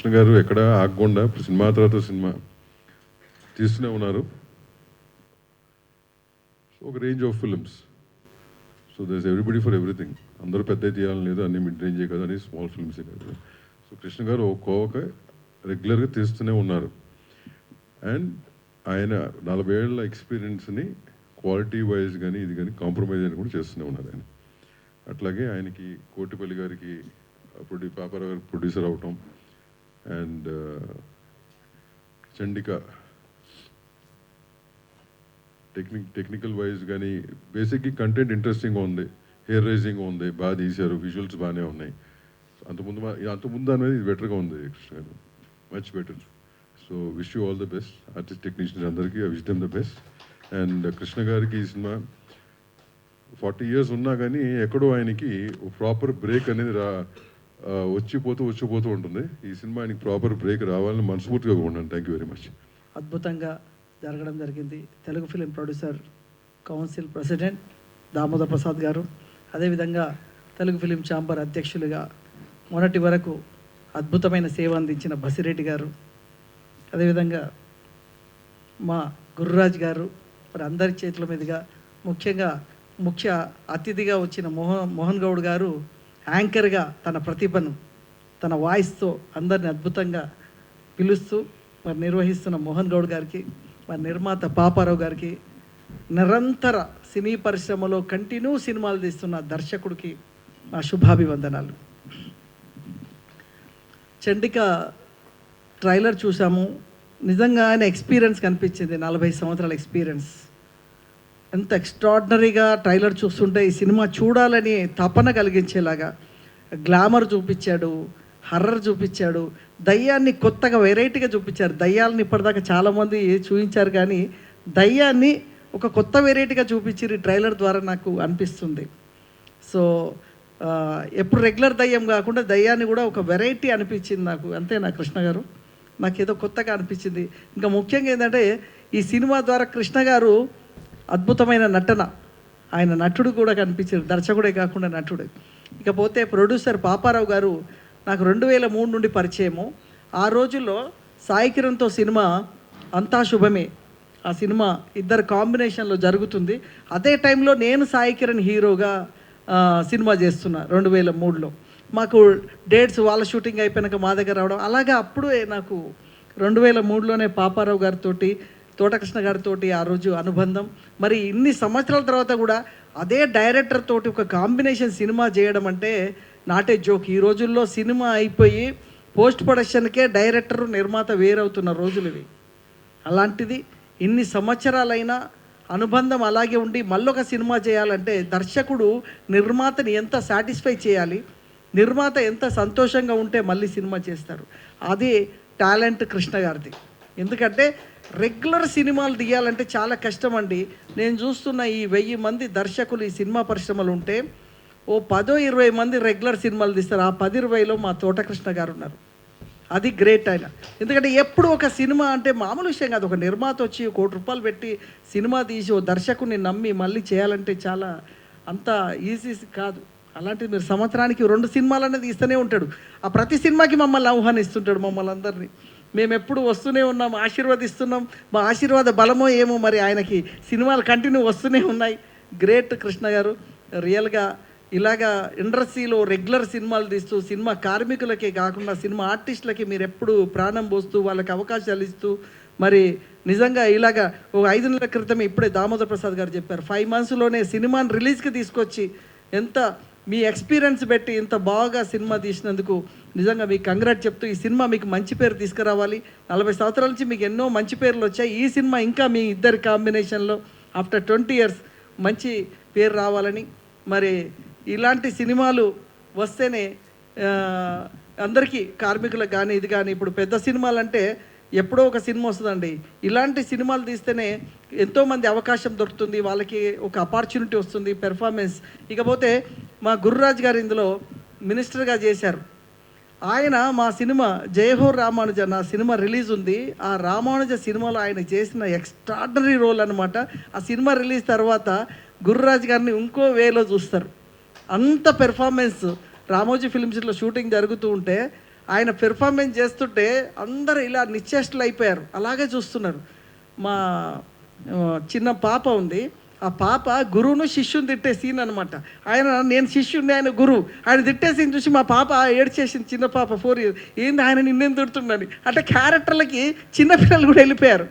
కృష్ణ గారు ఎక్కడ? ఆగకుండా ఇప్పుడు సినిమా తర్వాత సినిమా తీస్తూనే ఉన్నారు. ఒక range of films so there's everybody for everything అందరూ పెద్ద తీయాలని లేదు. అన్ని మిడ్ రేంజే కాదు. అన్ని స్మాల్ ఫిల్మ్సే కాదు. సో కృష్ణ గారు ఒక కోవక రెగ్యులర్గా తీస్తూనే ఉన్నారు. అండ్ ఆయన నలభై ఏళ్ళ ఎక్స్పీరియన్స్ని క్వాలిటీ వైజ్ కానీ ఇది కానీ కాంప్రమైజ్ అని కూడా చేస్తూనే ఉన్నారు ఆయన. అట్లాగే ఆయనకి కోటిపల్లి గారికి ప్రొడ్యూ పాపారావు గారికి ప్రొడ్యూసర్ అవటం and Chandika technique technical wise కానీ బేసిక్గా కంటెంట్ ఇంట్రెస్టింగ్గా ఉంది హెయిర్ రైజింగ్ ఉంది బాగా తీశారు విజువల్స్ బాగానే ఉన్నాయి. అంతకుముందు అంతకుముందు అనేది ఇది బెటర్గా ఉంది కృష్ణ గారు. Much better so wish you all the best artist technicians అందరికీ wish them the best and Krishna గారికి ఈ సినిమా ఫార్టీ ఇయర్స్ ఉన్నా కానీ ఎక్కడో ఆయనకి ప్రాపర్ బ్రేక్ అనేది రా వచ్చిపోతూ వచ్చిపోతూ ఉంటుంది. ఈ సినిమా ఆయనకి ప్రాపర్ బ్రేక్ రావాలని మనస్ఫూర్తిగా ఉన్నాను థ్యాంక్ యూ వెరీ మచ్ అద్భుతంగా జరగడం జరిగింది. Telugu film producer council president Damodar Prasad గారు అదేవిధంగా తెలుగు ఫిలిం ఛాంబర్ అధ్యక్షులుగా మొన్నటి వరకు అద్భుతమైన సేవ అందించిన బసిరెడ్డి గారు అదేవిధంగా మా గురురాజ్ గారు మరి అందరి చేతుల మీదుగా ముఖ్యంగా ముఖ్య అతిథిగా వచ్చిన మోహన్ మోహన్ గౌడ్ గారు యాంకర్గా తన ప్రతిభను తన వాయిస్తో అందరిని అద్భుతంగా పిలుస్తూ మరి నిర్వహిస్తున్న మోహన్ గౌడ్ గారికి మరి నిర్మాత పాపారావు గారికి నిరంతర సినీ పరిశ్రమలో కంటిన్యూ సినిమాలు తీస్తున్న దర్శకుడికి మా శుభాభివందనాలు. చండిక ట్రైలర్ చూసాము నిజంగా ఆయన ఎక్స్పీరియన్స్ కనిపించింది నలభై సంవత్సరాల ఎక్స్పీరియన్స్. ఎంత ఎక్స్ట్రాడినరీగా ట్రైలర్ చూస్తుంటే ఈ సినిమా చూడాలని తపన కలిగించేలాగా గ్లామర్ చూపించాడు హర్రర్ చూపించాడు దయ్యాన్ని కొత్తగా వెరైటీగా చూపించారు. దయ్యాలని ఇప్పటిదాకా చాలామంది చూపించారు కానీ దయ్యాన్ని ఒక కొత్త వెరైటీగా చూపించారు ఈ ట్రైలర్ ద్వారా నాకు అనిపిస్తుంది. సో ఎప్పుడు రెగ్యులర్ దయ్యం కాకుండా దయ్యాన్ని కూడా ఒక వెరైటీ అనిపించింది నాకు. అంతే నా కృష్ణ గారు? నాకు ఏదో కొత్తగా అనిపించింది. ఇంకా ముఖ్యంగా ఏంటంటే ఈ సినిమా ద్వారా కృష్ణ గారు అద్భుతమైన నటన. ఆయన నటుడు కూడా కనిపించారు. దర్శకుడే కాకుండా నటుడు. ఇకపోతే ప్రొడ్యూసర్ పాపారావు గారు నాకు రెండు వేల మూడు నుండి పరిచయము. ఆ రోజుల్లో సాయి కిరణ్తో సినిమా అంతా శుభమే. ఆ సినిమా ఇద్దరు కాంబినేషన్లో జరుగుతుంది. అదే టైంలో నేను సాయి కిరణ్ హీరోగా సినిమా చేస్తున్నా రెండు వేల మూడులో. మాకు డేట్స్ వాళ్ళ షూటింగ్ అయిపోయినాక మా దగ్గర రావడం. అలాగే అప్పుడే నాకు రెండు వేల మూడులోనే పాపారావు గారితో తోటకృష్ణ గారితో ఆ రోజు అనుబంధం. మరి ఇన్ని సంవత్సరాల తర్వాత కూడా అదే డైరెక్టర్ తోటి ఒక కాంబినేషన్ సినిమా చేయడం అంటే నాటే జోక్ ఈ రోజుల్లో సినిమా అయిపోయి పోస్ట్ ప్రొడక్షన్కే డైరెక్టర్ నిర్మాత వేరవుతున్న రోజులు ఇవి. అలాంటిది ఇన్ని సంవత్సరాలైనా అనుబంధం అలాగే ఉండి మళ్ళొక సినిమా చేయాలంటే దర్శకుడు నిర్మాతని ఎంత సాటిస్ఫై చేయాలి? నిర్మాత ఎంత సంతోషంగా ఉంటే మళ్ళీ సినిమా చేస్తారు? అది టాలెంట్ కృష్ణ గారిది. ఎందుకంటే రెగ్యులర్ సినిమాలు తీయాలంటే చాలా కష్టం అండి నేను చూస్తున్న ఈ వెయ్యి మంది దర్శకులు ఈ సినిమా పరిశ్రమలు ఉంటే ఓ పదో ఇరవై మంది రెగ్యులర్ సినిమాలు తీస్తారు. ఆ పది ఇరవైలో మా తోటకృష్ణ గారు ఉన్నారు. అది గ్రేట్ ఆయన. ఎందుకంటే ఎప్పుడు ఒక సినిమా అంటే మామూలు విషయం కాదు. ఒక నిర్మాత వచ్చి కోటి రూపాయలు పెట్టి సినిమా తీసి ఓ దర్శకుని నమ్మి మళ్ళీ చేయాలంటే చాలా అంత ఈజీ కాదు. అలాంటిది మీరు సంవత్సరానికి రెండు సినిమాలు అనేది ఇస్తూనే ఉంటాడు. ఆ ప్రతి సినిమాకి మమ్మల్ని ఆహ్వానిస్తుంటాడు మమ్మల్ని అందరినీ. మేము ఎప్పుడు వస్తూనే ఉన్నాం ఆశీర్వదిస్తున్నాం. మా ఆశీర్వాద బలమో ఏమో మరి ఆయనకి సినిమాలు కంటిన్యూ వస్తూనే ఉన్నాయి. గ్రేట్ కృష్ణ గారు రియల్గా ఇలాగా ఇండస్ట్రీలో రెగ్యులర్ సినిమాలు తీస్తూ సినిమా కార్మికులకే కాకుండా సినిమా ఆర్టిస్టులకి మీరు ఎప్పుడు ప్రాణం పోస్తూ వాళ్ళకి అవకాశాలు ఇస్తూ మరి నిజంగా ఇలాగా ఒక ఐదు నెలల క్రితం ఇప్పుడే దామోదర్ ప్రసాద్ గారు చెప్పారు ఫైవ్ మంత్స్లోనే సినిమాని రిలీజ్కి తీసుకొచ్చి ఎంత మీ ఎక్స్పీరియన్స్ పెట్టి ఇంత బాగా సినిమా తీసినందుకు నిజంగా మీకు కంగ్రాట్ చెప్తూ ఈ సినిమా మీకు మంచి పేరు తీసుకురావాలి. నలభై సంవత్సరాల నుంచి మీకు ఎన్నో మంచి పేర్లు వచ్చాయి. ఈ సినిమా ఇంకా మీ ఇద్దరి కాంబినేషన్లో ఆఫ్టర్ ట్వంటీ ఇయర్స్ మంచి పేరు రావాలని. మరి ఇలాంటి సినిమాలు వస్తేనే అందరికీ కార్మికులకు కానీ ఇది కానీ ఇప్పుడు పెద్ద సినిమాలు అంటే ఎప్పుడో ఒక సినిమా వస్తుందండి. ఇలాంటి సినిమాలు తీస్తేనే ఎంతోమంది అవకాశం దొరుకుతుంది. వాళ్ళకి ఒక అపార్చునిటీ వస్తుంది పెర్ఫార్మెన్స్ ఇకపోతే మా గురురాజ్ గారు ఇందులో మినిస్టర్గా చేశారు. ఆయన మా సినిమా జయహో రామానుజ నా సినిమా రిలీజ్ ఉంది. ఆ రామానుజ సినిమాలో ఆయన చేసిన ఎక్స్ట్రాడనరీ రోల్ అనమాట ఆ సినిమా రిలీజ్ తర్వాత గురురాజ్ గారిని ఇంకో వేలో చూస్తారు. అంత పెర్ఫార్మెన్స్ రామోజీ ఫిల్మ్స్లో షూటింగ్ జరుగుతూ ఉంటే ఆయన పెర్ఫార్మెన్స్ చేస్తుంటే అందరూ ఇలా నిశ్చేష్టలు అయిపోయారు అలాగే చూస్తున్నారు. మా చిన్న పాప ఉంది. ఆ పాప గురువును శిష్యుని తిట్టే సీన్ అనమాట ఆయన నేను శిష్యుని ఆయన గురువు. ఆయన తిట్టే సీన్ చూసి మా పాప ఏడ్చేసింది చిన్న పాప ఫోర్ ఇయర్స్. ఏంది ఆయన నిన్నేం తిడుతున్నాను అంటే క్యారెక్టర్లకి చిన్నపిల్లలు కూడా వెళ్ళిపోయారు.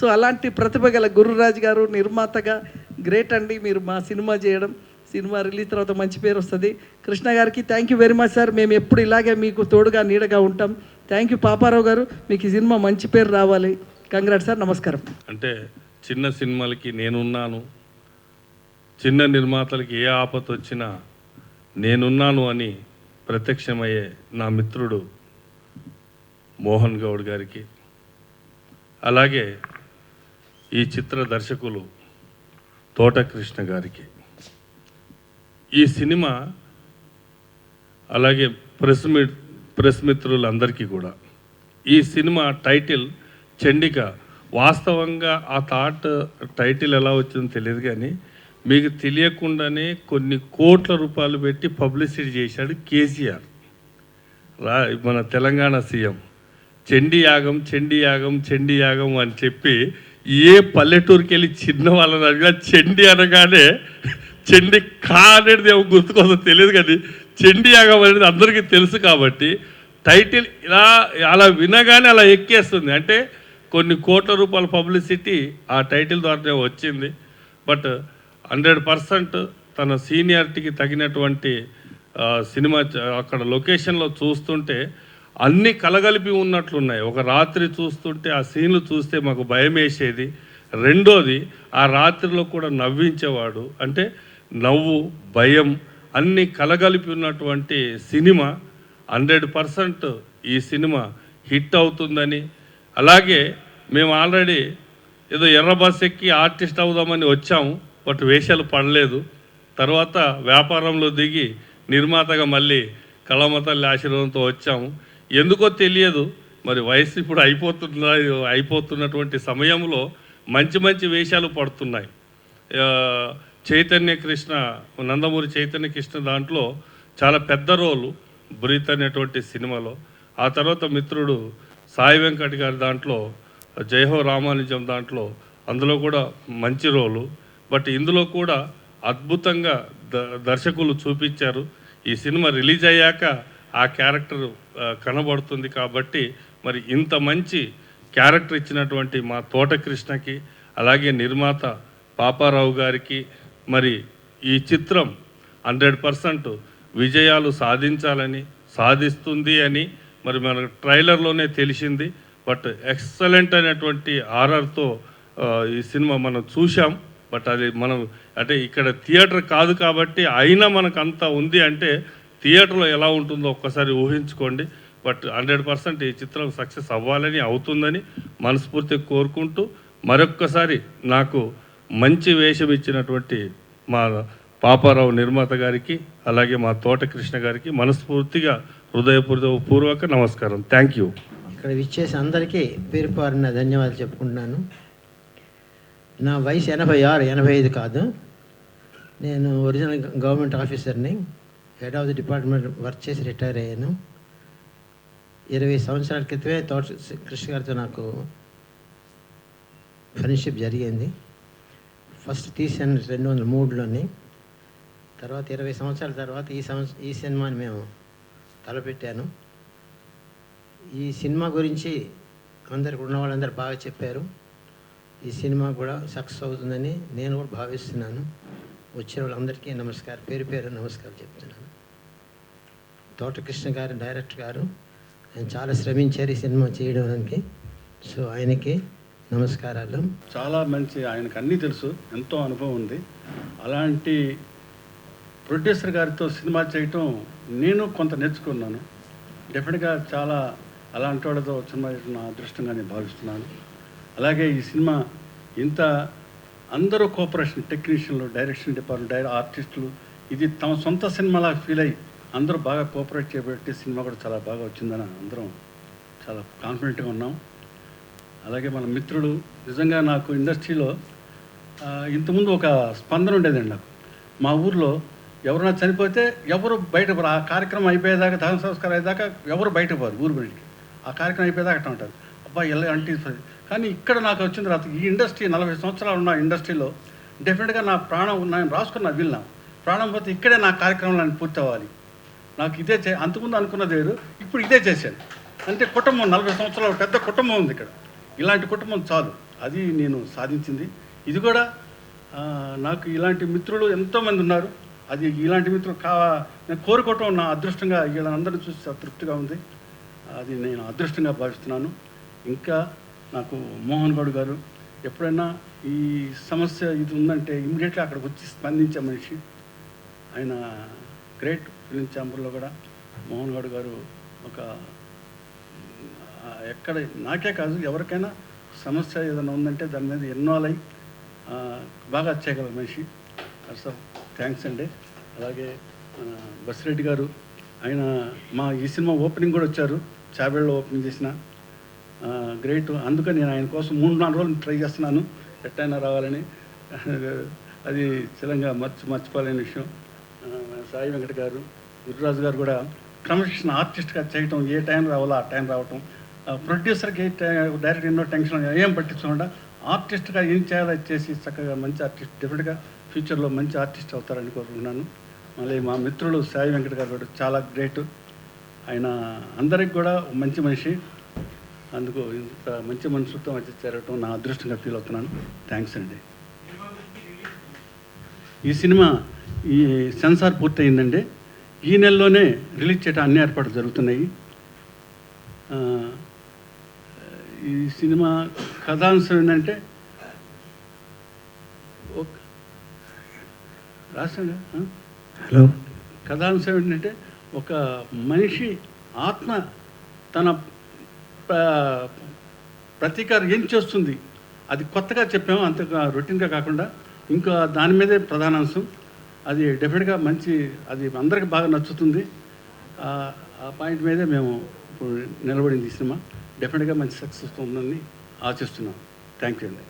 సో అలాంటి ప్రతిభ గల గురురాజు గారు నిర్మాతగా గ్రేట్ అండి. మీరు మా సినిమా చేయడం. సినిమా రిలీజ్ తర్వాత మంచి పేరు వస్తుంది. కృష్ణ గారికి thank you very much sir మేము ఎప్పుడు ఇలాగే మీకు తోడుగా నీడగా ఉంటాం. థ్యాంక్ యూ పాపారావు గారు. మీకు ఈ సినిమా మంచి పేరు రావాలి. కంగ్రాట్ సార్ నమస్కారం. అంటే చిన్న సినిమాలకి నేనున్నాను. చిన్న నిర్మాతలకి ఏ ఆపత వచ్చినా నేనున్నాను అని ప్రత్యక్షమయ్యే నా మిత్రుడు మోహన్ గౌడ్ గారికి. అలాగే ఈ చిత్ర దర్శకులు తోటకృష్ణ గారికి. ఈ సినిమా అలాగే ప్రెస్ మీ ప్రెస్ మిత్రులందరికీ కూడా. ఈ సినిమా టైటిల్ చండిక. వాస్తవంగా ఆ థాట్ టైటిల్ ఎలా వచ్చిందో తెలియదు కానీ మీకు తెలియకుండానే కొన్ని కోట్ల రూపాయలు పెట్టి పబ్లిసిటీ చేశాడు కేసీఆర్. రా మన తెలంగాణ సీఎం. చండీ యాగం చండీ యాగం చండీ యాగం అని చెప్పి ఏ పల్లెటూరుకి వెళ్ళి చిన్న వాళ్ళని అడిగినా చండీ అనగానే చండి కా అనేది ఏమో గుర్తుకోసం తెలియదు కానీ చెండి యాగం అనేది అందరికీ తెలుసు కాబట్టి టైటిల్ ఇలా అలా వినగానే అలా ఎక్కేస్తుంది. అంటే కొన్ని కోట్ల రూపాయల పబ్లిసిటీ ఆ టైటిల్ ద్వారానే వచ్చింది. బట్ హండ్రెడ్ పర్సెంట్ తన సీనియారిటీకి తగినటువంటి సినిమా అక్కడ లొకేషన్లో చూస్తుంటే అన్ని కలగలిపి ఉన్నట్లున్నాయి. ఒక రాత్రి చూస్తుంటే ఆ సీన్లు చూస్తే మాకు భయం వేసేది రెండోది ఆ రాత్రిలో కూడా నవ్వించేవాడు. అంటే నవ్వు భయం అన్ని కలగలిపి ఉన్నటువంటి సినిమా హండ్రెడ్ పర్సెంట్ ఈ సినిమా హిట్ అవుతుందని. అలాగే మేము ఆల్రెడీ ఏదో ఎర్ర బస్ ఎక్కి ఆర్టిస్ట్ అవుదామని వచ్చాము. బట్ వేషాలు పడలేదు. తర్వాత వ్యాపారంలో దిగి నిర్మాతగా మళ్ళీ కళామతల్లి ఆశీర్వాదంతో వచ్చాము. ఎందుకో తెలియదు. మరి వయసు ఇప్పుడు అయిపోతున్న అయిపోతున్నటువంటి సమయంలో మంచి మంచి వేషాలు పడుతున్నాయి. చైతన్య కృష్ణ నందమూరి చైతన్య కృష్ణ దాంట్లో చాలా పెద్ద రోలు బ్రీత్ అనేటువంటి సినిమాలో. ఆ తర్వాత మిత్రుడు సాయి వెంకట్ గారి దాంట్లో జయహో రామానుజం దాంట్లో అందులో కూడా మంచి రోలు. బట్ ఇందులో కూడా అద్భుతంగా ద దర్శకులు చూపించారు. ఈ సినిమా రిలీజ్ అయ్యాక ఆ క్యారెక్టర్ కనబడుతుంది కాబట్టి మరి ఇంత మంచి క్యారెక్టర్ ఇచ్చినటువంటి మా తోటకృష్ణకి అలాగే నిర్మాత పాపారావు గారికి మరి ఈ చిత్రం హండ్రెడ్ పర్సెంట్ విజయాలు సాధించాలని సాధిస్తుంది అని మరి మన ట్రైలర్లోనే తెలిసింది. బట్ ఎక్సలెంట్ అనేటువంటి ఆర్ఆర్తో ఈ సినిమా మనం చూసాం బట్ అది మనం అంటే ఇక్కడ థియేటర్ కాదు కాబట్టి అయినా మనకు అంత ఉంది అంటే థియేటర్లో ఎలా ఉంటుందో ఒక్కసారి ఊహించుకోండి. బట్ హండ్రెడ్ పర్సెంట్ ఈ చిత్రం సక్సెస్ అవ్వాలని అవుతుందని మనస్ఫూర్తిగా కోరుకుంటూ మరొక్కసారి నాకు మంచి వేషం ఇచ్చినటువంటి మా పాపారావు నిర్మాత గారికి అలాగే మా తోట కృష్ణ గారికి మనస్ఫూర్తిగా హృదయపూర్వక పూర్వక నమస్కారం. Thank you. ఇక్కడ విచ్చేసి అందరికీ పేరు పారిన ధన్యవాదాలు చెప్పుకుంటున్నాను. నా వయసు ఎనభై ఆరు ఎనభై ఐదు కాదు. నేను ఒరిజినల్ గవర్నమెంట్ ఆఫీసర్ని head of the department work చేసి రిటైర్ అయ్యాను. ఇరవై సంవత్సరాల క్రితమే తోట కృష్ణ గారితో నాకు ఫ్రెండ్షిప్ జరిగింది. ఫస్ట్ తీసాను రెండు వందల మూడులోని తర్వాత ఇరవై సంవత్సరాల తర్వాత ఈ సంవత్సరం ఈ సినిమాని మేము తలపెట్టాను. ఈ సినిమా గురించి అందరికి ఉన్న వాళ్ళందరూ బాగా చెప్పారు. ఈ సినిమా కూడా సక్సెస్ అవుతుందని నేను కూడా భావిస్తున్నాను. వచ్చిన వాళ్ళందరికీ నమస్కారం. పేరు పేరు నమస్కారం చెప్తున్నాను. తోటకృష్ణ గారు డైరెక్టర్ గారు ఆయన చాలా శ్రమించారు ఈ సినిమా చేయడానికి. సో ఆయనకి నమస్కారాలు. చాలా మంచి ఆయనకు అన్నీ తెలుసు. ఎంతో అనుభవం ఉంది. అలాంటి ప్రొడ్యూసర్ గారితో సినిమా చేయటం నేను కొంత నేర్చుకున్నాను. డెఫినెట్గా చాలా అలాంటి వాళ్ళతో సినిమా చేయడం నా అదృష్టంగా నేను భావిస్తున్నాను. అలాగే ఈ సినిమా ఇంత అందరూ కోఆపరేషన్ టెక్నీషియన్లు డైరెక్షన్ డిపార్ట్మెంట్ డైర ఆర్టిస్టులు ఇది తమ సొంత సినిమాలా ఫీల్ అయ్యి అందరూ బాగా కోఆపరేట్ చేయబట్టి సినిమా కూడా చాలా బాగా వచ్చిందని అందరం చాలా కాన్ఫిడెంట్గా ఉన్నాం. అలాగే మన మిత్రుడు నిజంగా నాకు ఇండస్ట్రీలో ఇంతకుముందు ఒక స్పందన ఉండేదండి నాకు. మా ఊర్లో ఎవరైనా చనిపోతే ఎవరు బయట పోరు. ఆ కార్యక్రమం అయిపోయేదాకా దహన సంస్కారం అయ్యేదాకా ఎవరు బయట పోరు ఊరు బయటికి. ఆ కార్యక్రమం అయిపోయేదాకా అట్లా ఉంటారు. అబ్బా ఎలా అంటే కానీ ఇక్కడ నాకు వచ్చిన తర్వాత ఈ ఇండస్ట్రీ నలభై సంవత్సరాలు ఉన్న ఇండస్ట్రీలో డెఫినెట్గా నా ప్రాణం నేను రాసుకున్న వీళ్ళ ప్రాణం పోతే ఇక్కడే నా కార్యక్రమాలను పూర్తి అవ్వాలి నాకు ఇదే చే అంతకుముందు అనుకున్నది వేరు ఇప్పుడు ఇదే చేశాను. అంటే కుటుంబం నలభై సంవత్సరాల పెద్ద కుటుంబం ఉంది ఇక్కడ. ఇలాంటి కుటుంబం చాలు. అది నేను సాధించింది. ఇది కూడా నాకు ఇలాంటి మిత్రులు ఎంతోమంది ఉన్నారు. అది ఇలాంటి మిత్రులు కా నేను కోరుకోవటం నా అదృష్టంగా వీళ్ళందరినీ చూసి తృప్తిగా ఉంది. అది నేను అదృష్టంగా భావిస్తున్నాను. ఇంకా నాకు మోహన్ గౌడ్ గారు ఎప్పుడైనా ఈ సమస్య ఇది ఉందంటే ఇమీడియట్గా అక్కడికి వచ్చి స్పందించే మనిషి. ఆయన గ్రేట్ ఫిలిం ఛాంబర్లో కూడా మోహన్ గౌడ్ గారు ఒక ఎక్కడ నాకే కాదు ఎవరికైనా సమస్య ఏదైనా ఉందంటే దాని మీద ఇన్వాల్వ్ అయ్యి బాగా చేయగల మనిషి. సార్ థ్యాంక్స్ అండి. అలాగే మన బసిరెడ్డి గారు ఆయన మా ఈ సినిమా ఓపెనింగ్ కూడా వచ్చారు. చాబేళ్ళలో ఓపెనింగ్ చేసిన గ్రేట్ అందుకని నేను ఆయన కోసం మూడు నాలుగు రోజులు ట్రై చేస్తున్నాను. ఎట్టయినా రావాలని. అది చిలంగా మర్చి మర్చిపోలేని విషయం. సాయి వెంకట గారు గురురాజు గారు కూడా క్రమశిక్షణ ఆర్టిస్ట్గా చేయటం ఏ టైం రావాలో ఆ టైం రావటం. ఆ, ప్రొడ్యూసర్కి డైరెక్ట్ ఎన్నో టెన్షన్ ఏం పట్టించకుండా ఆర్టిస్ట్గా ఏం చేయాలో చేసి చక్కగా మంచి ఆర్టిస్ట్ డెఫినెట్గా ఫ్యూచర్లో మంచి ఆర్టిస్ట్ అవుతారని కోరుకుంటున్నాను. మళ్ళీ మా మిత్రులు సాయి వెంకట గారు కూడా చాలా గ్రేట్ ఆయన అందరికి కూడా మంచి మనిషి. అందుకు ఇంత మంచి మనుషులతో మధ్య చేరటం నా అదృష్టంగా ఫీల్ అవుతున్నాను. థ్యాంక్స్ అండి. ఈ సినిమా ఈ సెన్సార్ పూర్తయిందండి. ఈ నెలలోనే రిలీజ్ చేయడం అన్ని ఏర్పాట్లు జరుగుతున్నాయి. ఈ సినిమా కథాంశం ఏంటంటే రాసంగా హలో. కథాంశం ఏంటంటే ఒక మనిషి ఆత్మ తన ప్రతీకారం ఏం చేస్తుంది? అది కొత్తగా చెప్పాము అంత రొటీన్గా కాకుండా ఇంకా దాని మీదే ప్రధాన అంశం. అది డెఫినెట్గా మంచి అది అందరికి బాగా నచ్చుతుంది. ఆ ఆ పాయింట్ మీదే మేము ఇప్పుడు నిలబడింది ఈ సినిమా. డెఫినెట్గా మంచి సక్సెస్ ఉందని ఆశిస్తున్నాం. థ్యాంక్ యూ అండి.